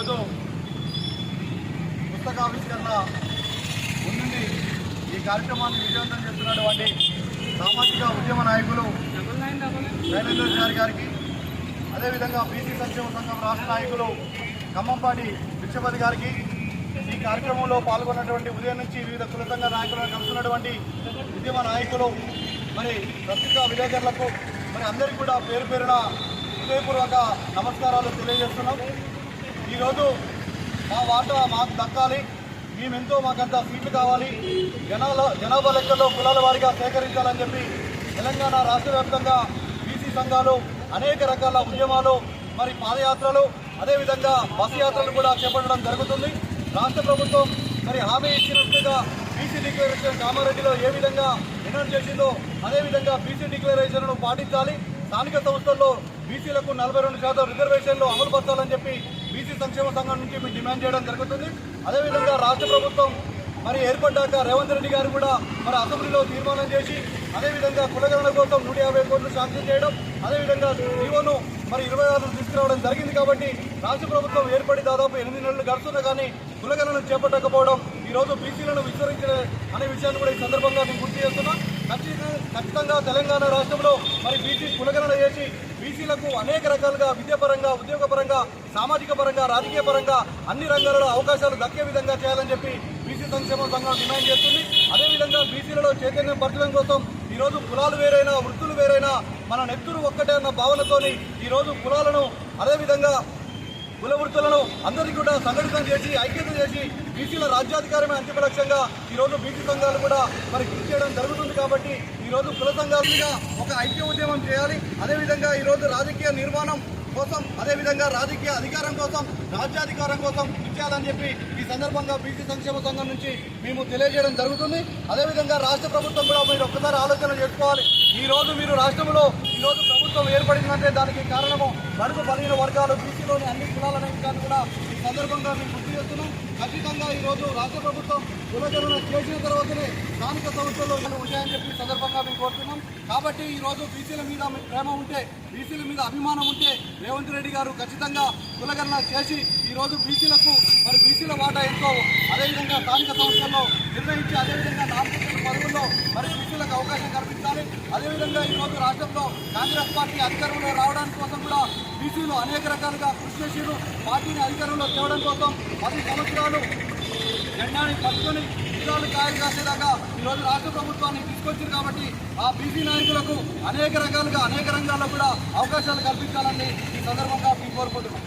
ఈరోజు పుస్తకావిష్కరణ ముందుండి ఈ కార్యక్రమాన్ని విజయవంతం చేస్తున్నటువంటి సామాజిక ఉద్యమ నాయకులు శైలేంద్ర గారి గారికి అదేవిధంగా బీసీ సంక్షేమ సంఘం రాష్ట్ర నాయకులు ఖమ్మంపాటి విశ్వపతి గారికి ఈ కార్యక్రమంలో పాల్గొన్నటువంటి ఉదయం నుంచి వివిధ కులతంగ నాయకులను కలుస్తున్నటువంటి ఉద్యమ నాయకులు మరి ప్రస్తుత విలేకరులకు మరి అందరికీ కూడా పేరు పేరున హృదయపూర్వక నమస్కారాలు తెలియజేస్తున్నాం. ఈరోజు మా వాటా మాకు దక్కాలి. మేమెంతో మాకంత సీట్లు కావాలి. జనాల జనాభా లెక్కల్లో కులాల వారిగా సేకరించాలని చెప్పి తెలంగాణ రాష్ట్ర వ్యాప్తంగా బీసీ సంఘాలు అనేక రకాల ఉద్యమాలు మరి పాదయాత్రలు అదేవిధంగా బస్సు యాత్రలు కూడా చేపట్టడం జరుగుతుంది. రాష్ట్ర ప్రభుత్వం మరి హామీ ఇచ్చినట్టుగా బీసీ డిక్లరేషన్ కామారెడ్డిలో ఏ విధంగా ఎన్నర్ చేసిందో అదేవిధంగా బీసీ డిక్లరేషన్ను పాటించాలి. స్థానిక సంస్థల్లో బీసీలకు నలభై రెండు శాతం రిజర్వేషన్లు అమలు పరచాలని చెప్పి బీసీ సంక్షేమ సంఘం నుంచి మేము డిమాండ్ చేయడం జరుగుతుంది. అదేవిధంగా రాష్ట్ర ప్రభుత్వం మరి ఏర్పడ్డాక రేవంత్ రెడ్డి గారు కూడా మరి అసెంబ్లీలో తీర్మానం చేసి అదేవిధంగా కులగణన కోసం నూట యాభై కోట్లు శాంక్షన్ చేయడం అదేవిధంగా జీవోను మరి ఇరవై ఆరు తీసుకురావడం జరిగింది కాబట్టి రాష్ట్ర ప్రభుత్వం ఏర్పడి దాదాపు ఎనిమిది నెలలు గడుస్తున్నా కానీ కులగణను చేపట్టకపోవడం ఈరోజు బీసీలను విస్తరించిన అనే విషయాన్ని కూడా ఈ సందర్భంగా నేను గుర్తు చేస్తున్నాం. ఖచ్చితంగా ఖచ్చితంగా తెలంగాణ రాష్ట్రంలో మరి బీసీ కులగణన చేసి బీసీలకు అనేక రకాలుగా విద్యాపరంగా ఉద్యోగపరంగా సామాజిక పరంగా రాజకీయ పరంగా అన్ని రంగాలలో అవకాశాలు దక్కే విధంగా చేయాలని చెప్పి బీసీ సంక్షేమ సంఘం డిమాండ్ చేస్తుంది. అదేవిధంగా బీసీలలో చైతన్యం పరచడం కోసం ఈరోజు కులాలు వేరైనా వృత్తులు వేరైనా మన నెత్తురు ఒక్కటే అన్న భావనతోని ఈరోజు కులాలను అదేవిధంగా కుల వృత్తులను అందరికీ కూడా సంఘటితం చేసి ఐక్యత చేసి బీసీల రాజ్యాధికారమే అంతిమ లక్ష్యంగా ఈరోజు బీసీ సంఘాలు కూడా మరి కృషి చేయడం జరుగుతుంది కాబట్టి ఈరోజు కుల సంఘాలుగా ఒక ఐక్య ఉద్యమం చేయాలి. అదేవిధంగా ఈరోజు రాజకీయ నిర్మాణం కోసం అదేవిధంగా రాజకీయ అధికారం కోసం రాజ్యాధికారం కోసం ఇచ్చేయాలని చెప్పి ఈ సందర్భంగా బీసీ సంక్షేమ సంఘం నుంచి మేము తెలియజేయడం జరుగుతుంది. అదేవిధంగా రాష్ట్ర ప్రభుత్వం కూడా మీరు ఒక్కసారి ఆలోచన చేసుకోవాలి. ఈ రోజు మీరు రాష్ట్రంలో ఈ రోజు ప్రభుత్వం ఏర్పడిందంటే దానికి కారణము బడుగు బలహీన వర్గాలు బీసీలోని అన్ని కులాలనే విషయాన్ని కూడా ఈ సందర్భంగా మేము గుర్తు చేస్తున్నాం. ఖచ్చితంగా ఈ రోజు రాష్ట్ర ప్రభుత్వం కులగణన చేసిన తర్వాతనే స్థానిక సంస్థల్లో ఇవి ఉంటాయని చెప్పి సందర్భంగా మేము కోరుతున్నాం. కాబట్టి ఈ రోజు బీసీల మీద ప్రేమ ఉంటే బీసీల మీద అభిమానం ఉంటే రేవంత్ రెడ్డి గారు ఖచ్చితంగా కులగణన చేసి ఈ రోజు బీసీలకు మరి బీసీల వాటా ఎంతో అదేవిధంగా స్థానిక సంస్థల్లో నిర్వహించి అదేవిధంగా నాలుగు పదవుల్లో అవకాశం కల్పించాలి. అదేవిధంగా ఈ రోజు రాష్ట్రంలో కాంగ్రెస్ పార్టీ అధికారంలో రావడానికి కోసం కూడా బీసీలు అనేక రకాలుగా కృషి చేసిరు పార్టీని అధికారంలో తేవడం కోసం పది సంవత్సరాలు జెండాని పట్టుకొని విధాలు ఖాయం కాసేదాకా ఈరోజు రాష్ట్ర ప్రభుత్వాన్ని తీసుకొచ్చారు కాబట్టి ఆ బీసీ నాయకులకు అనేక రకాలుగా అనేక రంగాల్లో కూడా అవకాశాలు కల్పించాలని ఈ సందర్భంగా మేము కోరుకుంటున్నాం.